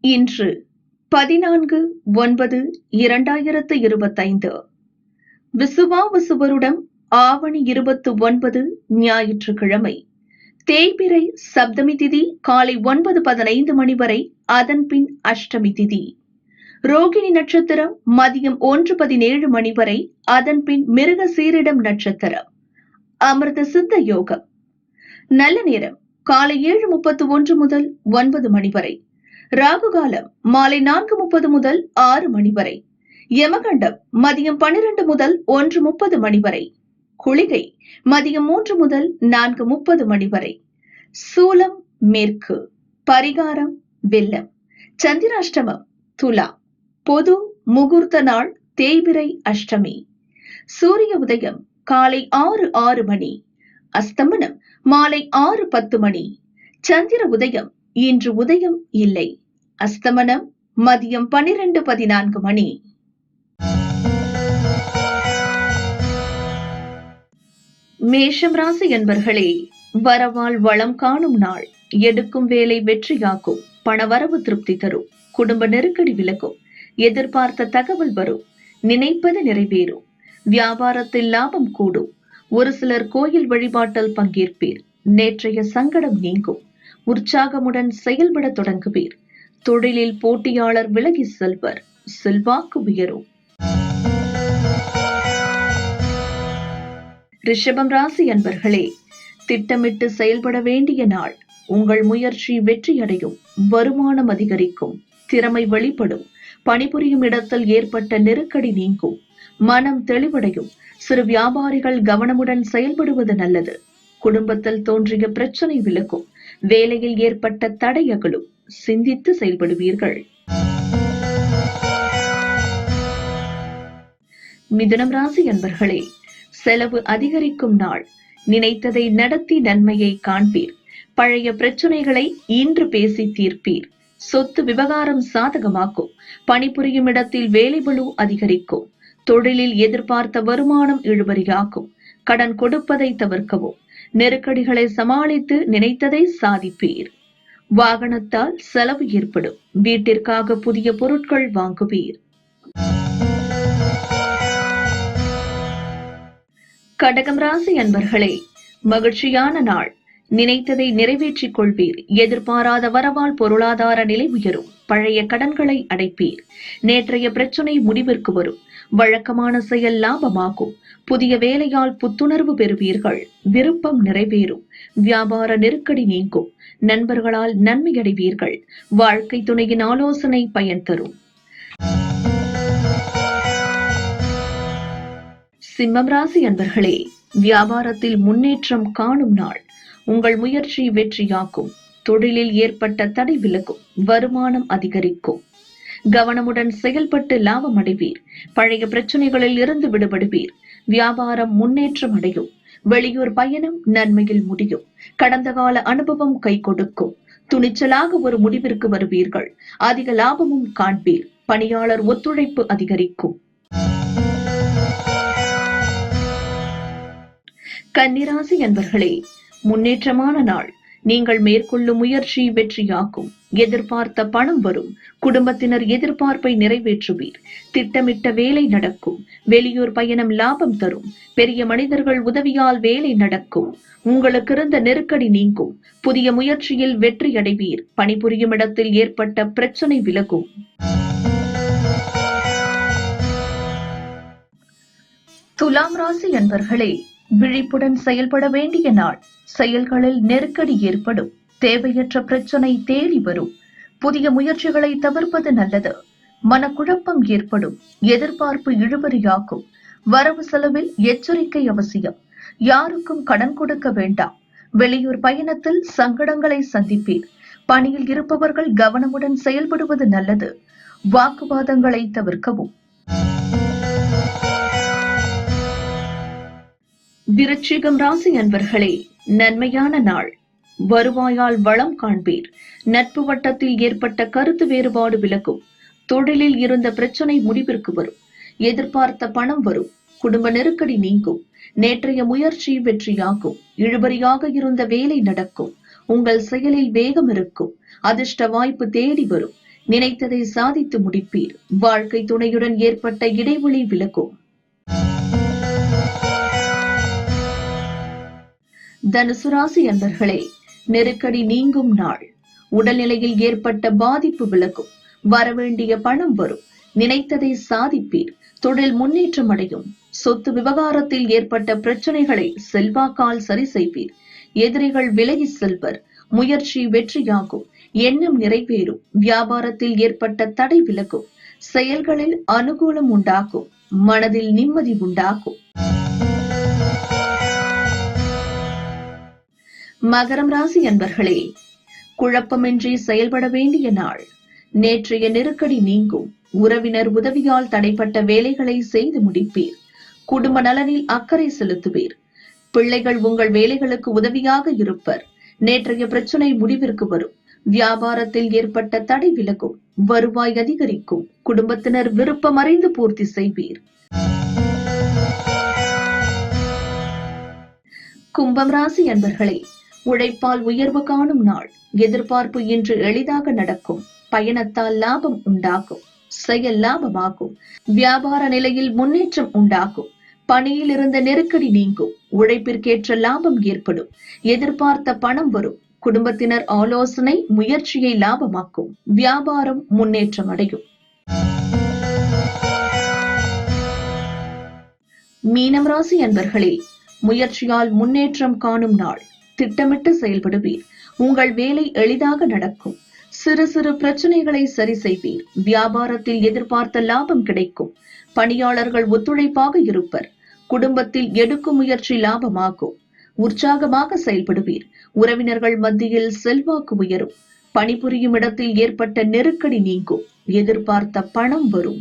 இன்று பதினான்கு ஒன்பது இரண்டாயிரத்து இருபத்தைந்து. விசுவாவசுவருடம் ஆவணி இருபத்து ஒன்பது ஞாயிற்றுக்கிழமை. தேய்பிறை சப்தமி திதி காலை ஒன்பது பதினைந்து மணி வரை அதன்பின் அஷ்டமி திதி. ரோகிணி நட்சத்திரம் மதியம் ஒன்று பதினேழு மணி வரை அதன்பின் மிருக சீரிடம் நட்சத்திரம். அமிர்த சித்த யோகம். நல்ல நேரம் காலை ஏழு முப்பத்து ஒன்று முதல் ஒன்பது மணி வரை. ராகு காலம் மாலை நான்கு முப்பது முதல் ஆறு மணி வரை. யமகண்டம் மதியம் பன்னிரண்டு முதல் ஒன்று முப்பது மணி வரை. குளிகை மதியம் மூன்று முதல் நான்கு முப்பது மணி வரை. சூலம் மேற்கு பரிகாரம் வெள்ளம் சந்திராஷ்டமம் துலா பொது முகூர்த்த நாள் தேய்பிரை அஷ்டமி. சூரிய உதயம் காலை ஆறு ஆறு மணி. அஸ்தமனம் மாலை ஆறு பத்து மணி. சந்திர உதயம் இன்று உதயம் இல்லை. அஸ்தமனம் மதியம் பனிரெண்டு பதினான்கு மணி. மேஷம் ராசி என்பர்களே வரவால் வளம் காணும் நாள். எடுக்கும் வேலை வெற்றியாக்கும் பணவரவு திருப்தி தரும் குடும்ப நெருக்கடி விலகும் எதிர்பார்த்த தகவல் வரும் நினைப்பது நிறைவேறும் வியாபாரத்தில் லாபம் கூடும் ஒரு சிலர் கோயில் வழிபாட்டில் பங்கேற்பீர் நேற்றைய சங்கடம் நீங்கும் உற்சாகமுடன் செயல்பட தொடங்குவீர் தொழிலில் போட்டியாளர் விலகி செல்வர் செல்வாக்கு உயரும். ரிஷபம் ராசி அன்பர்களே திட்டமிட்டு செயல்பட வேண்டிய நாள் உங்கள் முயற்சி வெற்றியடையும் வருமானம் அதிகரிக்கும் திறமை வெளிப்படும் பணிபுரியும் இடத்தில் ஏற்பட்ட நெருக்கடி நீங்கும் மனம் தெளிவடையும் சிறு வியாபாரிகள் கவனமுடன் செயல்படுவது நல்லது. குடும்பத்தில் தோன்றிய பிரச்சனை விலகும் வேலையில் ஏற்பட்ட தடை அகலும் சிந்தித்து செயல்படுவீர்கள். மிதுனம் ராசி அன்பர்களே செலவு அதிகரிக்கும் நாள். நினைத்ததை நடத்தி நன்மையை காண்பீர். பழைய பிரச்சனைகளை இன்று பேசி தீர்ப்பீர். சொத்து விவகாரம் சாதகமாக்கும். பணிபுரியும் இடத்தில் வேலைபளு அதிகரிக்கும். தொழிலில் எதிர்பார்த்த வருமானம் இழுபறியாக்கும். கடன் கொடுப்பதை தவிர்க்கவும். நெருக்கடிகளை சமாளித்து நினைத்ததை சாதிப்பீர். வாகனத்தால் செலவு ஏற்படும். வீட்டிற்காக புதிய பொருட்கள் வாங்குவீர். கடகம் ராசி அன்பர்களே மகிழ்ச்சியான நாள். நினைத்ததை நிறைவேற்றிக் கொள்வீர். எதிர்பாராத வரவால் பொருளாதார நிலை உயரும். பழைய கடன்களை அடைப்பீர். நேற்றைய பிரச்சனை முடிவிற்கு வரும். வழக்கமான செயல் லாபமாகும். புதிய வேலையால் புத்துணர்வு பெறுவீர்கள். விருப்பம் நிறைவேறும். வியாபார நெருக்கடி நீங்கும். நண்பர்களால் நன்மை அடைவீர்கள். வாழ்க்கை துணையின் ஆலோசனை பயன் தரும். சிம்மம் ராசி அன்பர்களே வியாபாரத்தில் முன்னேற்றம் காணும் நாள். உங்கள் முயற்சி வெற்றியாக்கும் தொழிலில் ஏற்பட்ட தடை விலகும் வருமானம் அதிகரிக்கும். கவனமுடன் செயல்பட்டு லாபம் அடைவீர். பழைய பிரச்சனைகளில் இருந்து விடுபடுவீர். வியாபாரம் முன்னேற்றம் அடையும். வெளியூர் பயணம் நன்மையில் முடியும். கடந்த கால அனுபவம் கை கொடுக்கும். துணிச்சலாக ஒரு முடிவிற்கு வருவீர்கள். அதிக லாபமும் காண்பீர். பணியாளர் ஒத்துழைப்பு அதிகரிக்கும். கன்னிராசி என்பர்களே முன்னேற்றமான நாள். நீங்கள் மேற்கொள்ளும் முயற்சி வெற்றியாக்கும் எதிர்பார்த்த பணம் வரும். குடும்பத்தினர் எதிர்பார்ப்பை நிறைவேற்றுவீர். திட்டமிட்ட வேலை நடக்கும். வெளியூர் பயணம் லாபம் தரும். பெரிய மனிதர்கள் உதவியால் வேலை நடக்கும். உங்களுக்கு இருந்த நெருக்கடி நீங்கும். புதிய முயற்சியில் வெற்றி அடைவீர். பணிபுரியும் இடத்தில் ஏற்பட்ட பிரச்சனை விலகும். துலாம் ராசி என்பர்களே விழிப்புடன் செயல்பட வேண்டிய நாள். செயல்களில் நெருக்கடி ஏற்படும். தேவையற்ற பிரச்சனை தேடி வரும். புதிய முயற்சிகளை தவிர்ப்பது நல்லது. மனக்குழப்பம் ஏற்படும். எதிர்பார்ப்பு இழுபறியாகும். வரவு செலவில் எச்சரிக்கை அவசியம். யாருக்கும் கடன் கொடுக்க வேண்டாம். வெளியூர் பயணத்தில் சங்கடங்களை சந்திப்பீர். பணியில் இருப்பவர்கள் கவனமுடன் செயல்படுவது நல்லது. வாக்குவாதங்களை தவிர்க்கவும். விருச்சிகம் ராசி அன்பர்களே நன்மையான நாள். வருவாயால் வளம் காண்பீர். நட்பு வட்டத்தில் ஏற்பட்ட கருத்து வேறுபாடு விலகும். தொழிலில் இருந்த பிரச்சனை முடிவிற்கு வரும். எதிர்பார்த்த பணம் வரும். குடும்ப நெருக்கடி நீங்கும். நேற்றைய முயற்சி வெற்றியாகும். இழுபறியாக இருந்த வேலை நடக்கும். உங்கள் செயலில் வேகம் இருக்கும். அதிர்ஷ்ட வாய்ப்பு தேடி வரும். நினைத்ததை சாதித்து முடிப்பீர். வாழ்க்கை துணையுடன் ஏற்பட்ட இடைவெளி விலகும். தனுசு ராசி அன்பர்களே நெருக்கடி நீங்கும் நாள். உடல்நிலையில் ஏற்பட்ட பாதிப்பு விலகும். வரவேண்டிய பணம் வரும். நினைத்ததை சாதிப்பீர். தொழில் முன்னேற்றம் அடையும். சொத்து விவகாரத்தில் ஏற்பட்ட பிரச்சனைகளை செல்வாக்கால் சரி செய்வீர். எதிரிகள் விலகி செல்வர். முயற்சி வெற்றியாகும். எண்ணம் நிறைவேறும். வியாபாரத்தில் ஏற்பட்ட தடை விலகும். செயல்களில் அனுகூலம் உண்டாகும். மனதில் நிம்மதி உண்டாகும். மகரம் ராசி அன்பர்களே குழப்பமின்றி செயல்பட வேண்டிய நாள். நேற்றைய நெருக்கடி நீங்கும். உறவினர் உதவியால் தடைப்பட்ட வேலைகளை செய்து முடிப்பீர். குடும்ப நலனில் அக்கறை செலுத்துவீர். பிள்ளைகள் உங்கள் வேலைகளுக்கு உதவியாக இருப்பர். நேற்றைய பிரச்சனை முடிவிற்கு வரும். வியாபாரத்தில் ஏற்பட்ட தடை விலகும். வருவாய் அதிகரிக்கும். குடும்பத்தினர் விருப்பம் அறிந்து பூர்த்தி செய்வீர். கும்பம் ராசி அன்பர்களே உழைப்பால் உயர்வு காணும் நாள் எதிர்பார்ப்பு இன்று எளிதாக நடக்கும் பயணத்தால் லாபம் உண்டாகும் செயல் லாபமாகும் வியாபார நிலையில் முன்னேற்றம் உண்டாகும் பணியில் இருந்த நெருக்கடி நீங்கும் உழைப்பிற்கேற்ற லாபம் ஏற்படும் எதிர்பார்த்த பணம் வரும் குடும்பத்தினர் ஆலோசனை முயற்சியை லாபமாக்கும் வியாபாரம் முன்னேற்றம் அடையும் மீனம் ராசி அன்பர்களே முயற்சியால் முன்னேற்றம் காணும் நாள் திட்டமிட்டு செயல்படுவீர். உங்கள் வேலை எளிதாக நடக்கும். சிறு சிறு பிரச்சனைகளை சரி செய்வீர். வியாபாரத்தில் எதிர்பார்த்த லாபம் கிடைக்கும். பணியாளர்கள் ஒத்துழைப்பாக இருப்பர். குடும்பத்தில் எடுக்கும் முயற்சி லாபமாகும். உற்சாகமாக செயல்படுவீர். உறவினர்கள் மத்தியில் செல்வாக்கு உயரும். பணிபுரியும் இடத்தில் ஏற்பட்ட நெருக்கடி நீங்கும். எதிர்பார்த்த பணம் வரும்.